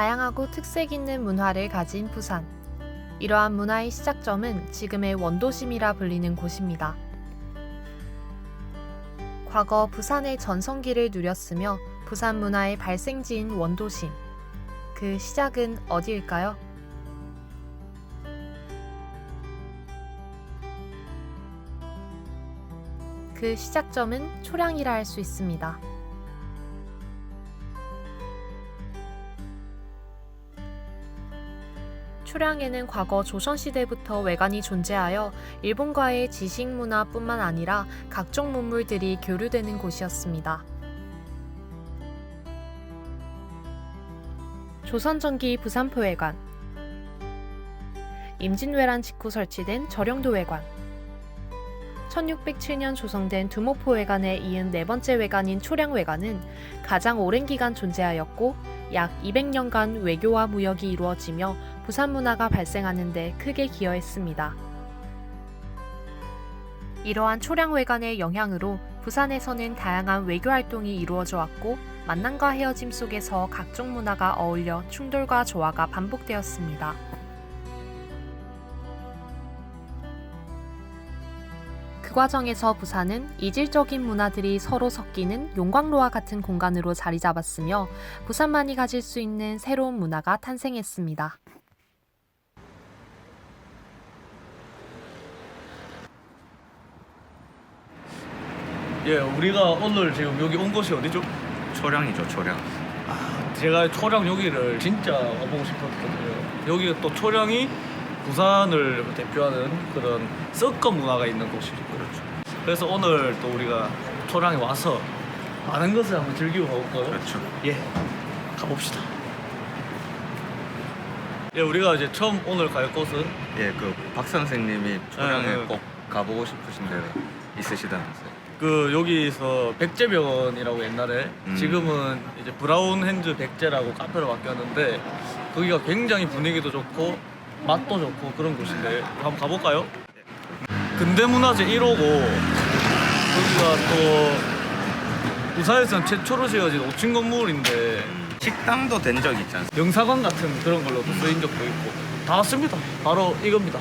다양하고 특색 있는 문화를 가진 부산. 이러한 문화의 시작점은 지금의 원도심이라 불리는 곳입니다. 과거 부산의 전성기를 누렸으며 부산 문화의 발생지인 원도심. 그 시작은 어디일까요? 그 시작점은 초량이라 할 수 있습니다. 초량에는 과거 조선시대부터 외관이 존재하여 일본과의 지식 문화뿐만 아니라 각종 문물들이 교류되는 곳이었습니다. 조선전기 부산포회관 임진왜란 직후 설치된 외관 1607년 조성된 두목포회관에 이은 네 번째 외관인 초량외관은 가장 오랜 기간 존재하였고 약 200년간 외교와 무역이 이루어지며 부산 문화가 발생하는 데 크게 기여했습니다. 이러한 초량외관의 영향으로 부산에서는 다양한 외교 활동이 이루어져 왔고 만남과 헤어짐 속에서 각종 문화가 어울려 충돌과 조화가 반복되었습니다. 그 과정에서 부산은 이질적인 문화들이 서로 섞이는 용광로와 같은 공간으로 자리 잡았으며 부산만이 가질 수 있는 새로운 문화가 탄생했습니다. 예, 우리가 오늘 지금 여기 온 곳이 어디죠? 초량이죠 초량 제가 초량 여기를 진짜 와보고 싶었거든요. 여기가 또 초량이 부산을 대표하는 그런 썩거 문화가 있는 곳이죠. 그렇죠 그래서 오늘 또 우리가 초량에 와서 많은 것을 한번 즐기고 가볼까요? 그렇죠 예, 가봅시다. 예, 우리가 이제 처음 오늘 갈 곳은 예 그 박 선생님이 초량에 네, 네. 꼭 가보고 싶으신 데 있으시다면서요 그 여기서 백제병원이라고 옛날에 음. 지금은 이제 브라운 핸즈 백제라고 카페로 바뀌었는데 거기가 굉장히 분위기도 좋고 맛도 좋고 그런 곳인데 한번 가볼까요? 근대문화재 1호고 여기가 또 부산에서는 최초로 지어진 5층 건물인데 식당도 된적 있지 않습니까? 영사관 같은 그런 걸로도 쓰인 적도 있고 다 왔습니다. 바로 이겁니다.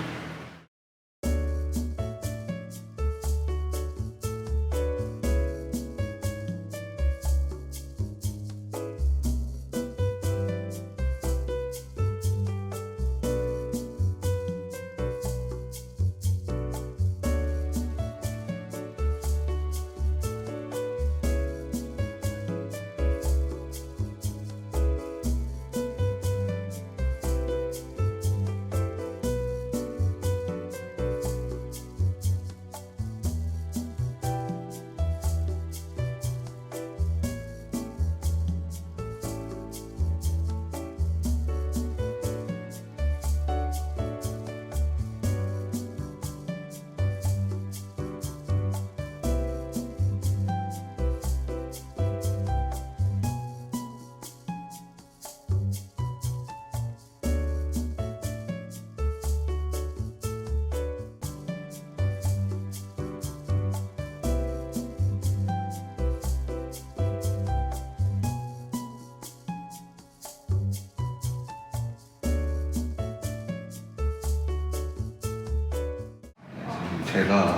제가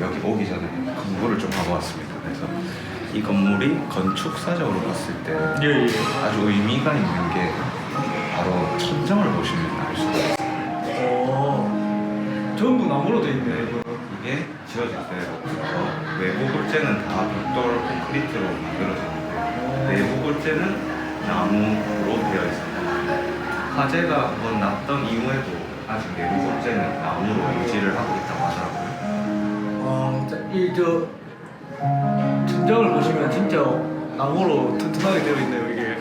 여기 오기 전에 건물을 좀 하고 왔습니다 그래서 이 건물이 건축사적으로 봤을 때 예, 예. 아주 의미가 있는 게 바로 천정을 보시면 알 수가 있어요 어, 전부 나무로 돼 있네. 이거. 이게 지어질 때부터 외부 골재는 다 벽돌 콘크리트로 만들어졌는데 내부 골재는 나무로 되어 있습니다. 화재가 한번 났던 이후에도 아직 내부 골재는 나무로 유지를 하고. 와, 진짜 이 저 천장을 보시면 진짜 나무로 튼튼하게 되어 있네요 이게.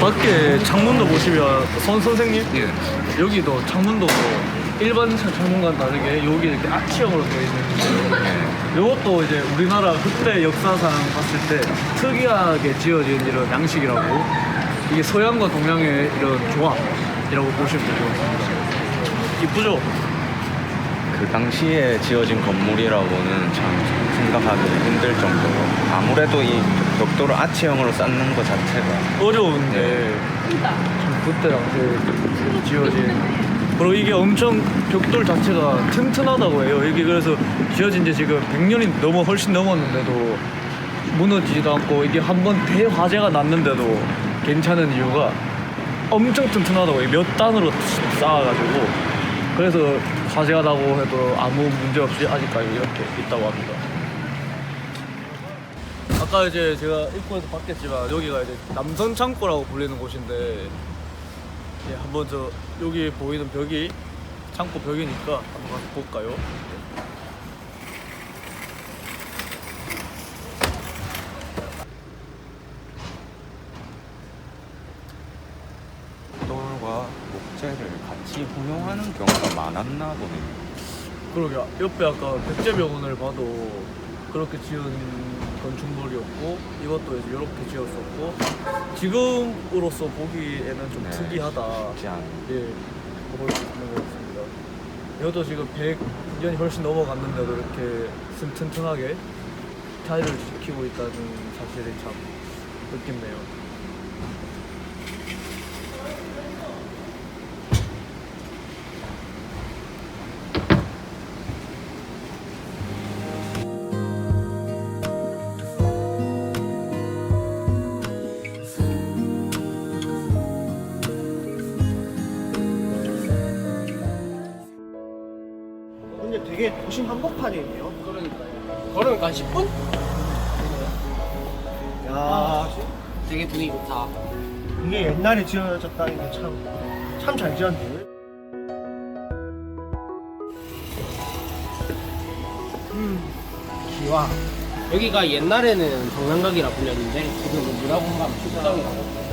밖에 창문도 보시면 선 선생님 예. 여기도 창문도 일반 창문과는 다르게 여기 이렇게 아치형으로 되어 있는 예. 이것도 이제 우리나라 그때 역사상 봤을 때 특이하게 지어진 이런 양식이라고 이게 서양과 동양의 이런 조합이라고 보시면 같습니다. 이쁘죠? 그 당시에 지어진 건물이라고는 참 생각하기 힘들 정도로 아무래도 이 벽돌을 아치형으로 쌓는 것 자체가 어려운데 참 그때 당시에 지어진 그리고 이게 엄청 벽돌 자체가 튼튼하다고 해요. 이게 그래서 지어진 지 지금 100년이 넘어 훨씬 넘었는데도 무너지지도 않고 이게 한 번 대화재가 났는데도 괜찮은 이유가 엄청 튼튼하다고 해요. 몇 단으로 쌓아가지고 그래서 화재가 나고 해도 아무 문제 없이 아직까지 이렇게 있다고 합니다. 아까 이제 제가 입구에서 봤겠지만 여기가 이제 남선 창고라고 불리는 곳인데 예, 한번 저 여기 보이는 벽이 창고 벽이니까 한번 가서 볼까요? 벽돌과 목재를 같이 혼용하는 경우가 많았나 보네요. 그러게 옆에 아까 백제병원을 봐도 그렇게 지은 건축물이었고 이것도 이제 이렇게 지었었고 지금으로서 보기에는 좀 네. 특이하다 쉽지 않은 예, 볼수 있는 것 같습니다. 이것도 지금 100년이 훨씬 넘어갔는데도 이렇게 튼튼하게 타일을 지키고 있다는 사실이 참 뜻깊네요. 되게 도심 한복판이네요. 걸으니까 10분? 야, 되게 분위기 좋다. 이게 옛날에 지어졌다는 게 참, 참 잘 지었네. 기와. 여기가 옛날에는 정남각이라 불렸는데 지금은 하면 축구장이라고.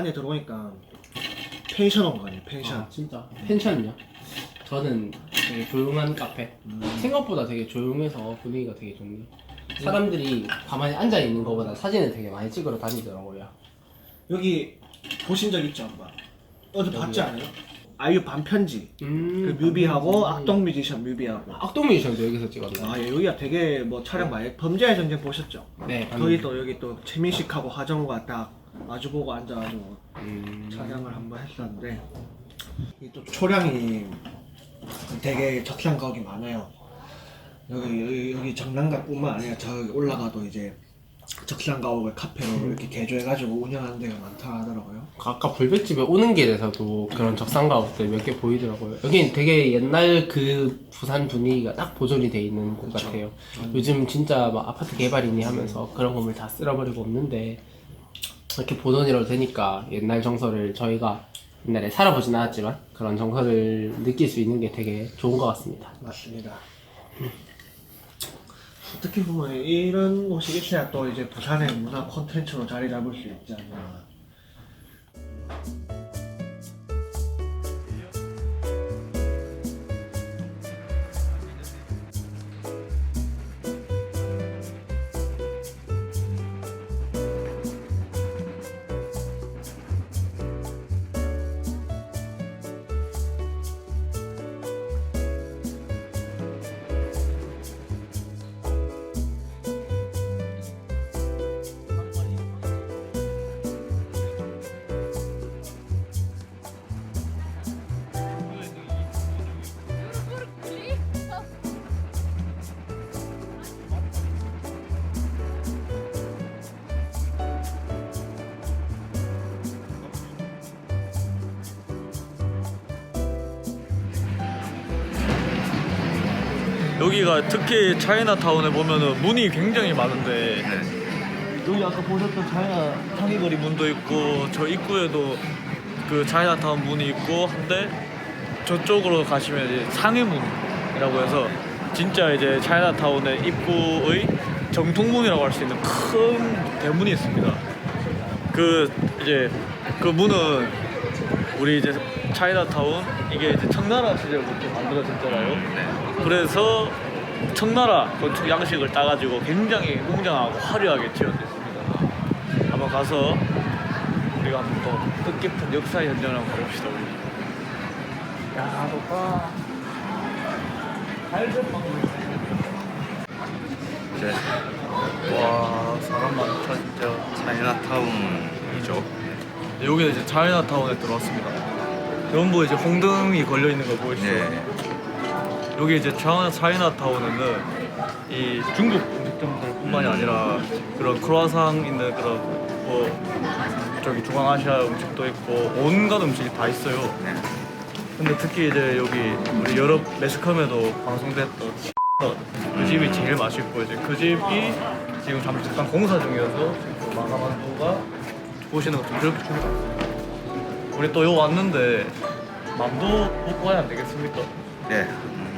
안에 들어오니까 펜션 온 거 아니에요, 펜션. 아, 진짜 펜션이요? 저는 되게 조용한 카페. 생각보다 되게 조용해서 분위기가 되게 좋네요. 사람들이 가만히 앉아 있는 것보다 사진을 되게 많이 찍으러 다니더라고요. 여기 보신 적 있죠, 한번? 어제 봤지 않아요? 아이유 반편지. 음, 그 뮤비하고 악동 뮤지션 뮤비하고. 악동 뮤지션도 여기서 찍었나요? 아, 예, 여기가 되게 뭐 촬영 많이, 범죄의 전쟁 보셨죠? 네, 거기 또 여기 또 최민식하고 화정우가 딱 마주보고 앉아가지고 음, 촬영을 한번 했었는데 이 또 초량이 되게 적상 가옥이 많아요. 여기 여기, 여기 정남각뿐만 아니라 저기 올라가도 이제 적상 가옥을 카페로 이렇게 개조해가지고 운영하는 데가 많다 하더라고요. 아까 불백집에 오는 길에서도 그런 적상가옥들 몇 개 보이더라고요. 여긴 되게 옛날 그 부산 분위기가 딱 보존이 돼 있는 곳 그쵸. 같아요. 요즘 진짜 막 아파트 개발이니 하면서 그런 건물 다 쓸어버리고 없는데 이렇게 보존이라도 되니까 옛날 정서를 저희가 옛날에 살아보진 않았지만 그런 정서를 느낄 수 있는 게 되게 좋은 것 같습니다. 맞습니다. 어떻게 보면 이런 곳이 있어야 또 이제 부산의 문화 콘텐츠로 자리 잡을 수 있지 않나. 여기가 특히 차이나타운에 보면은 문이 굉장히 많은데 네. 여기 아까 보셨던 차이나 상이거리 문도 있고 저 입구에도 그 차이나타운 문이 있고 한데 저쪽으로 가시면 이제 상해문이라고 해서 진짜 이제 차이나타운의 입구의 정통문이라고 할 수 있는 큰 대문이 있습니다. 그 이제 그 문은 우리 이제 차이나타운 이게 이제 청나라 시절부터 만들어졌잖아요. 그래서 청나라 건축 양식을 따가지고 굉장히 웅장하고 화려하게 지어졌습니다. 한번 가서 우리가 한번 또 뜻깊은 역사 현장을 한번 봅시다. 우리. 야, 좋다. 달전 방금 이제 와, 사람 많다 진짜. 차이나타운이죠. 여기는 이제 차이나타운에 들어왔습니다. 전부 이제 홍등이 걸려 있는 거 보이시죠? 네. 여기 이제 차이나 차이나타운에는 이 중국 음식점들뿐만이 음. 아니라 그런 크로아상 있는 그런 뭐 저기 중앙아시아 음식도 있고 온갖 음식이 다 있어요. 네. 근데 특히 이제 여기 우리 여러 매스컴에도 방송됐던 그 집이 제일 맛있고 이제 그 집이 지금 잠깐 공사 중이어서 지금 마가만두가 보시는 것좀 그렇게 줍니다. 우리 또 여기 왔는데 만두 먹고 가야 안 되겠습니까? 네.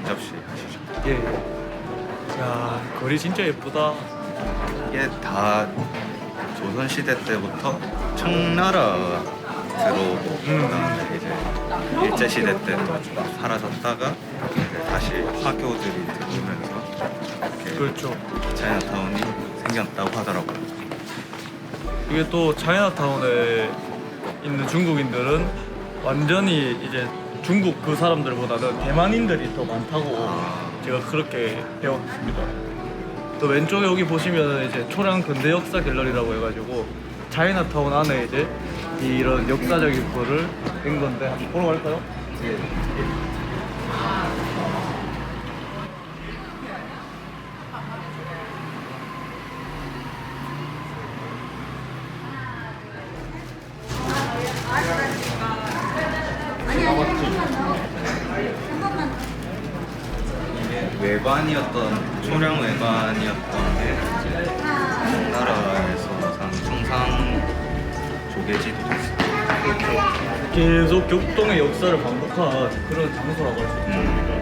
음, 접시 하시죠. 예. 야 거리 진짜 예쁘다. 이게 다 조선 시대 때부터 청나라 들어오고 그다음에 이제 일제 시대 때 사라졌다가 이제 다시 화교들이 들어오면서 이렇게 그렇죠. 차이나타운이 생겼다고 하더라고요. 이게 또 차이나타운에 있는 중국인들은 완전히 이제 중국 그 사람들보다는 대만인들이 더 많다고 아. 제가 그렇게 배웠습니다. 또 왼쪽에 여기 보시면 이제 초량 근대 역사 갤러리라고 해가지고 차이나타운 안에 이제 이런 역사적인 거를 낸 건데 한번 보러 갈까요? 예. 격동의 역사를 반복한 그런 장소라고 할 수 있죠. 음.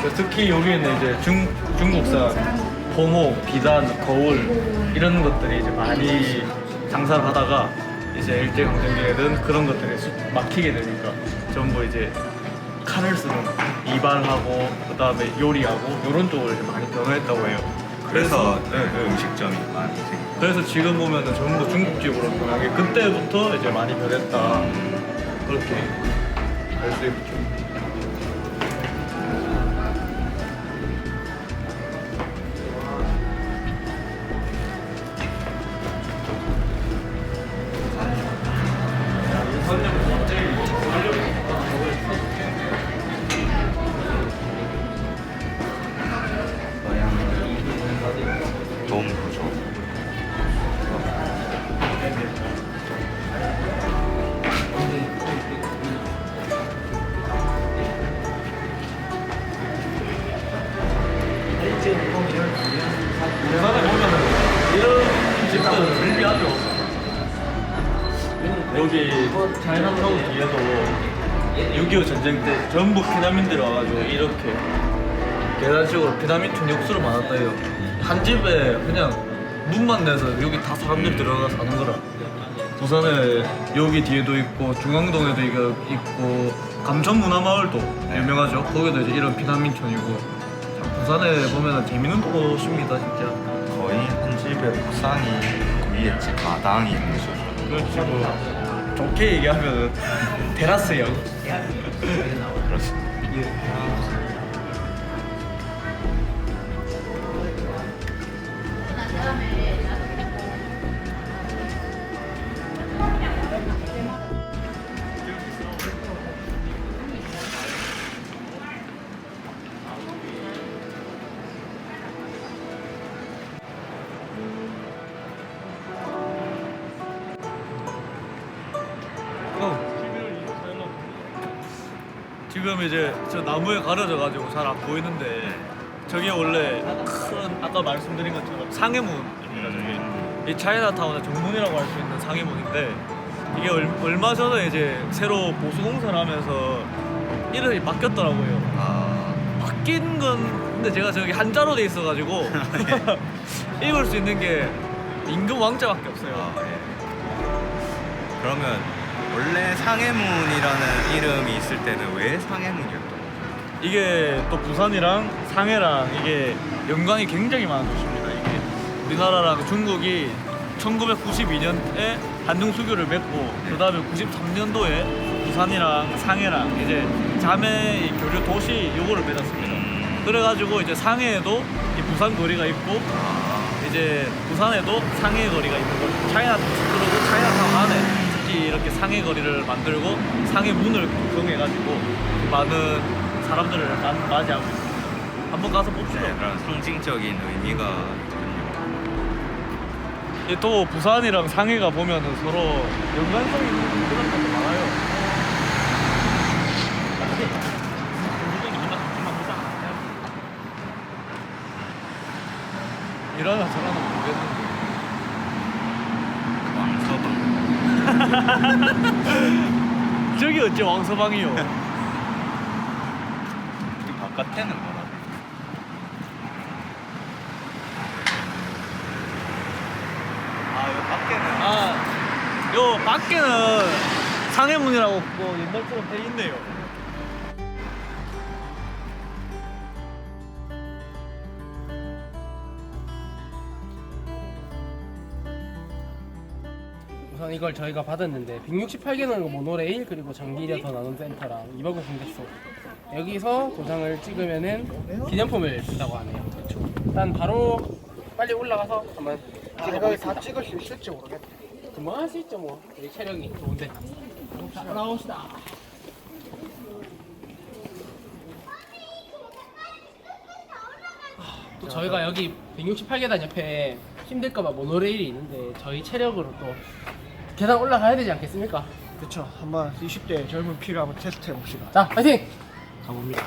그래서 특히 여기는 이제 중, 중국산 호모, 비단, 거울 이런 것들이 이제 많이 장사를 하다가 이제 일제강점기에는 그런 것들이 수- 막히게 되니까 전부 이제 칼을 쓰는 이발하고 그 다음에 요리하고 이런 쪽으로 이제 많이 변화했다고 해요. 그래서 네, 네. 음식점이 많이 생겼어요. 그래서 지금 보면은 전부 중국집으로 변한 게 그때부터 이제 많이 변했다 그렇게 알 수 있죠. 전부 피난민들이 와가지고 이렇게 계단식으로 피난민 총역수로 많았다 해요. 한 집에 그냥 문만 내서 여기 다 사람들 들어가 사는 거라. 부산에 여기 뒤에도 있고 중앙동에도 이거 있고 감천문화마을도 유명하죠. 거기도 이제 이런 피난민촌이고 참 부산에 보면은 재밌는 곳입니다 진짜. 거의 한 집에 옥상이 위에 집 마당이 있는 수준. 그렇지 뭐 좋게 얘기하면 테라스 형. 그렇습니다. 지금 이제 저 나무에 가려져 가지고 잘 안 보이는데 저게 원래 큰 아까 말씀드린 것처럼 상해문입니다. 저게 이 차이나타운의 정문이라고 할 수 있는 상해문인데 이게 얼, 얼마 전에 이제 새로 보수 공사를 하면서 이름이 바뀌었더라고요. 아, 바뀐 건 근데 제가 저기 한자로 돼 있어가지고 읽을 수 있는 게 임금 왕자밖에 없어요. 아, 예. 그러면 원래 상해문이라는 이름이 있을 때는 왜 상해문이었던 거죠? 이게 또 부산이랑 상해랑 이게 연관이 굉장히 많은 도시입니다. 이게 우리나라랑 중국이 1992년에 한중 수교를 맺고 그 다음에 93년도에 부산이랑 상해랑 이제 자매 이 교류 도시 요거를 맺었습니다. 그래가지고 이제 상해에도 이 부산 거리가 있고 이제 부산에도 상해 거리가 있는 거죠. 차이나 이렇게 상해 거리를 만들고 상해 문을 구성해가지고 많은 사람들을 만- 맞이하고 있습니다. 한번 가서 봅시다. 네, 그런 상징적인 의미가 있군요. 이또 부산이랑 상해가 보면은 서로 연관성이 있는 그런 것도 많아요. 이러나 저러나 모르겠는데. 왕서방. 저기 어째 왕서방이요? 이 바깥에는 뭐라 돼? 아, 이 밖에는 아, 요 밖에는 상해문이라고 뭐 옛날처럼 돼 있네요. 이걸 저희가 받았는데 168개는 모노레일 그리고 장기리아 더 나눔 센터랑 이바구 공작소 여기서 도장을 찍으면은 기념품을 준다고 하네요. 일단 바로 빨리 올라가서 한번 아, 이거 다 찍을 수 있을지 모르겠다. 금방 할 수 있죠 뭐. 우리 촬영이 좋은데. 자, 나옵시다. 또 저희가 여기 168계단 옆에 힘들까봐 모노레일이 있는데 저희 체력으로 또 계단 올라가야 되지 않겠습니까? 그렇죠. 한번 20대 젊은 피를 한번 테스트 해봅시다. 자, 파이팅! 가봅니다.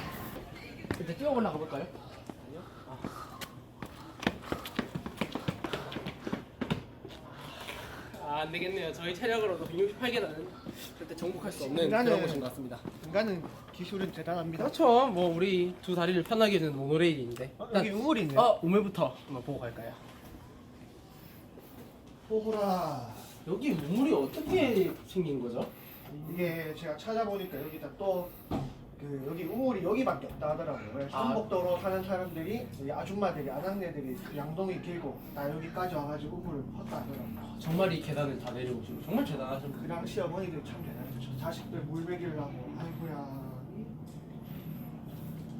일단 뛰어 올라가 볼까요? 아, 안 되겠네요. 저희 체력으로도 168계단은 절대 정복할 수 없는 인간은- 그런 곳인 것 같습니다. 인간은 기술은 대단합니다. 그렇죠. 뭐 우리 두 다리를 편하게 해주는 모노레일인데. 어, 여기 우물이 있네요. 어, 우물부터 한번 보고 갈까요? 호구라. 여기 우물이 어떻게 생긴 거죠? 이게 제가 찾아보니까 여기다 또 그 여기 우물이 여기밖에 없다 하더라고요. 그래서 아. 성북도로 사는 사람들이 여기 아줌마들이 아낙네들이 그 양동이 길고 다 여기까지 와가지고 우물을 헛다 하더라고요. 정말 이 계단을 다 내려오시고 정말 대단하신 그 분. 당시 어머니들 참 대단했죠. 자식들 물 먹이려고 아이고야.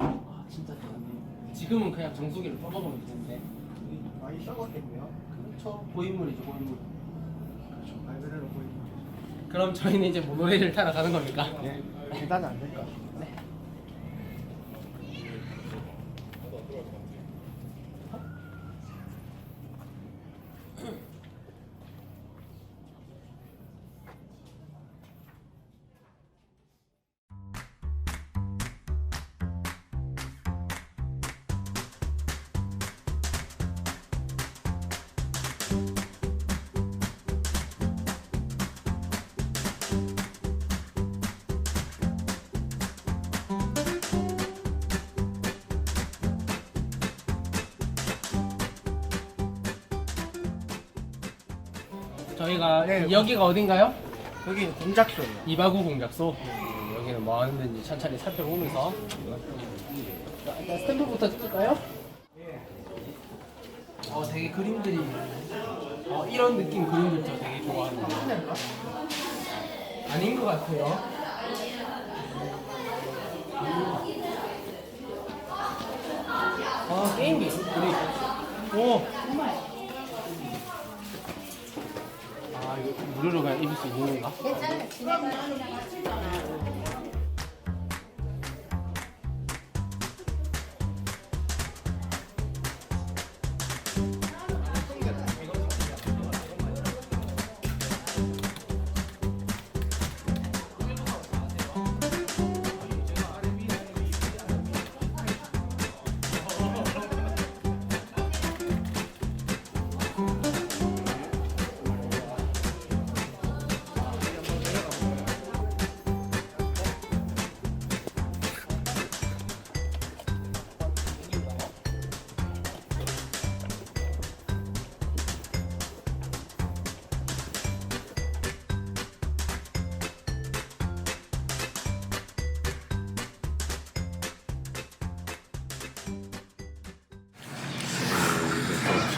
아, 진짜 대단해요. 지금은 그냥 정수기를 떠먹으면 되는데. 많이 썩었겠네요. 그렇죠. 고인물이죠, 고인물. 그대로 보이는 그럼 저희는 이제 모노레일을 타러 가는 겁니까? 네. 계단은 안 될까? 저희가 네. 여기가 어딘가요? 여기 공작소예요. 이바구 공작소. 음, 여기는 뭐 하는 데인지 천천히 살펴보면서. 자, 일단 스탬프부터 찍을까요? 어, 되게 그림들이. 어, 이런 느낌 그림들 저 되게 좋아하는데. 아닌 것 같아요. 아, 게임기. 우리. 오! 무료로 그냥 입을 수 있는 건가?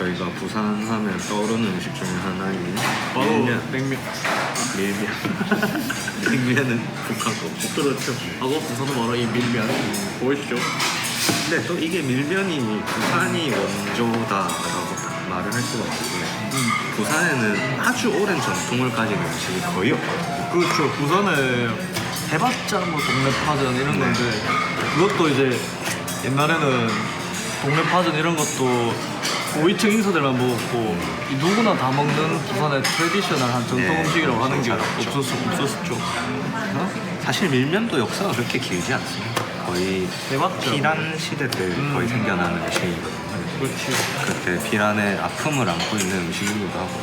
저희가 부산 하면 떠오르는 음식 중에 하나인 바로 밀면. 냉면. 밀면. 냉면은 북한 거. 그렇죠. 하고 부산은 바로 이 밀면 보이시죠? 근데 또 이게 밀면이 부산이 원조다라고 딱 말을 할 수가 없는데 부산에는 아주 오랜 전통을 가진 음식이 거의 없거든요. 그렇죠. 부산에 해봤자 뭐 동네 파전 이런 건데 그것도 이제 옛날에는 동네 파전 이런 것도 고위층 인사들만 먹었고 이 누구나 다 먹는 부산의 트레디셔널한 전통 네, 음식이라고 하는 게 그렇죠. 없었, 없었죠. 사실 밀면도 역사가 그렇게 길지 않습니다. 거의 해봤죠. 피란 시대 때 음. 거의 생겨나는 음식이거든요. 그렇지. 그때 피란의 아픔을 안고 있는 음식이기도 하고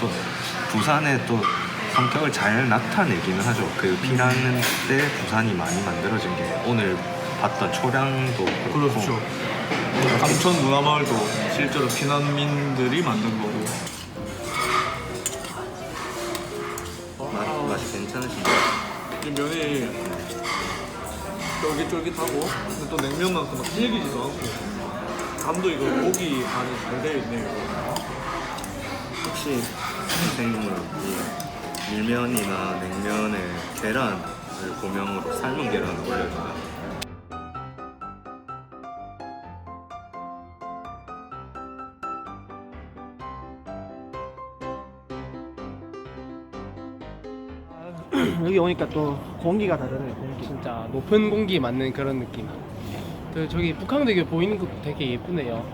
또 부산의 또 성격을 잘 나타내기는 하죠. 그 피란 때 부산이 많이 만들어진 게 오늘 봤던 초량도 그렇고 그렇죠. 감천 문화마을도 실제로 피난민들이 만든 거고. 맛, 맛이 괜찮으신가요? 이 면이 쫄깃쫄깃하고 근데 또 냉면만큼 막 질기지도 않고 간도 이거 고기 간이 잘 되어 있네요. 혹시 선생님은 이 밀면이나 냉면에 계란을 고명으로 삶은 계란을 올려주나요? 오니까 또 공기가 다르네 공기 진짜 높은 공기 맞는 그런 느낌. 그 저기 북한대교 보이는 것도 되게 예쁘네요.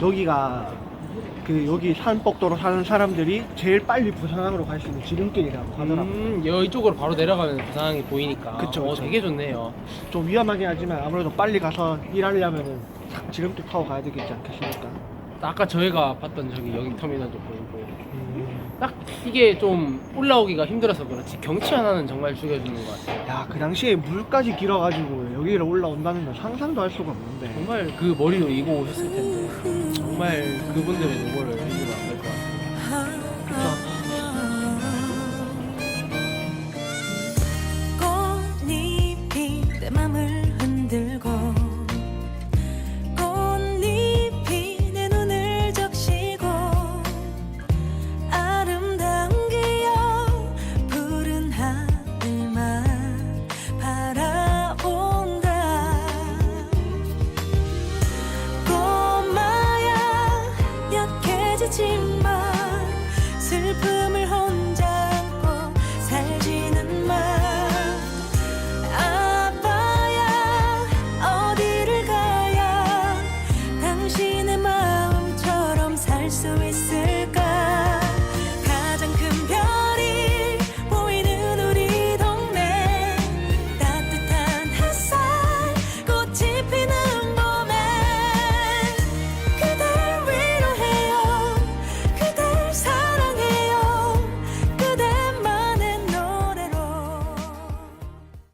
여기가 그 여기 산복도로 사는 사람들이 제일 빨리 부산항으로 갈 수 있는 지름길이라고 하더라고요 음, 이쪽으로 바로 내려가면 부산이 보이니까. 그쵸, 어, 그쵸. 되게 좋네요. 좀 위험하긴 하지만 아무래도 빨리 가서 일하려면은 지름길 타고 가야 되겠지 않겠습니까? 아까 저희가 봤던 저기 여기 터미널도 보이고. 딱 이게 좀 올라오기가 힘들어서 그렇지. 경치 하나는 정말 죽여주는 것 같아요. 야 그 당시에 물까지 길어가지고 여기를 올라온다는 건 상상도 할 수가 없는데. 정말 그 머리로 이고 오셨을 텐데. 정말 그분들의 노고를